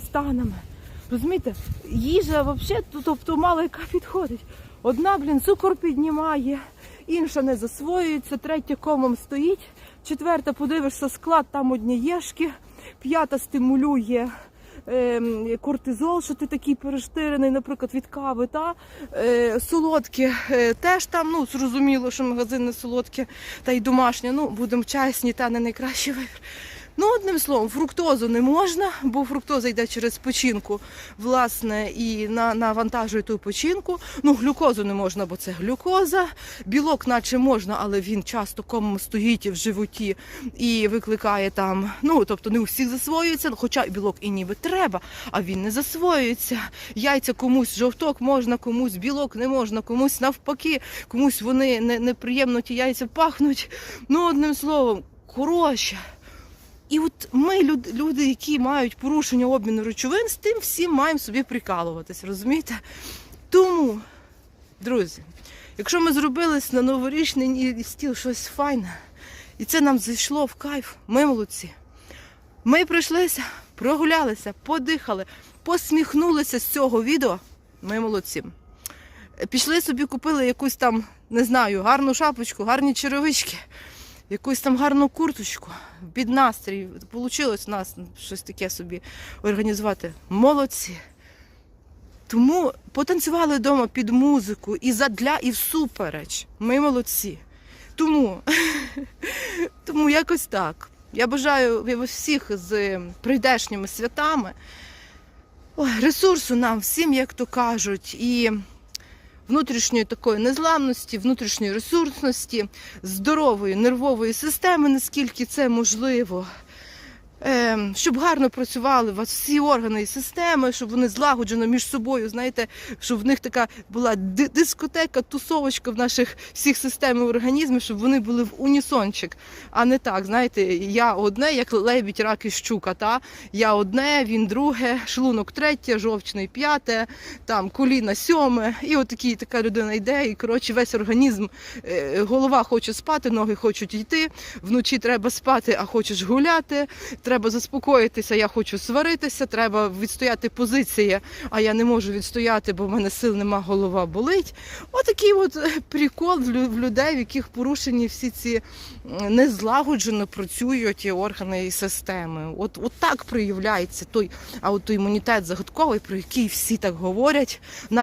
станами. Розумієте, їжа взагалі, тобто мало яка підходить. Одна, блін, цукор піднімає, інша не засвоюється, третя комом стоїть, четверта, подивишся склад, там одні єшки, п'ята стимулює ем, кортизол, що ти такий перештирений, наприклад, від кави, та е, солодке е, теж там, ну зрозуміло, що магазинне солодке та й домашнє, ну будемо чесні, та не найкращий вибір. Ну, одним словом, фруктозу не можна, бо фруктоза йде через печінку, власне, і на, навантажує ту печінку. Ну, глюкозу не можна, бо це глюкоза. Білок, наче можна, але він часто комом стоїть в животі і викликає там. Ну, тобто не у всіх засвоюється, хоча білок і ніби треба, а він не засвоюється. Яйця комусь жовток можна, комусь білок не можна, комусь навпаки, комусь вони не, неприємно ті яйця пахнуть. Ну, одним словом, коротше. І от ми, люди, які мають порушення обміну речовин, з тим всім маємо собі прикалуватись, розумієте? Тому, друзі, якщо ми зробили на новорічний стіл щось файне, і це нам зайшло в кайф, ми молодці. Ми прийшлися, прогулялися, подихали, посміхнулися з цього відео. Ми молодці. Пішли собі, купили якусь там, не знаю, гарну шапочку, гарні черевички якусь там гарну курточку під настрій. Получилось у нас щось таке собі організувати. Молодці. Тому потанцювали вдома під музику і задля, і всупереч. Ми молодці. Тому, тому якось так. Я бажаю всіх з прийдешніми святами. Ой, ресурсу нам всім, як то кажуть, і внутрішньої такої незламності, внутрішньої ресурсності, здорової нервової системи, наскільки це можливо. Ем, Щоб гарно працювали у вас всі органи і системи, щоб вони злагоджено між собою, знаєте, щоб в них така була дискотека, тусовочка в наших всіх систем і організмів, щоб вони були в унісончик, а не так, знаєте, я одне, як лебідь, рак і щука, та? я одне, він друге, шлунок третє, жовчний п'яте, там коліна сьоме, і отакі така людина йде, і коротше весь організм, е, голова хоче спати, ноги хочуть йти, вночі треба спати, а хочеш гуляти, треба заспокоїтися, я хочу сваритися, треба відстояти позиції, а я не можу відстояти, бо в мене сил нема, голова болить. Отакий от е, прикол в людей, в яких порушені всі ці незлагоджено працюють органи і системи. От, от так проявляється той аутоімунітет загадковий, про який всі так говорять.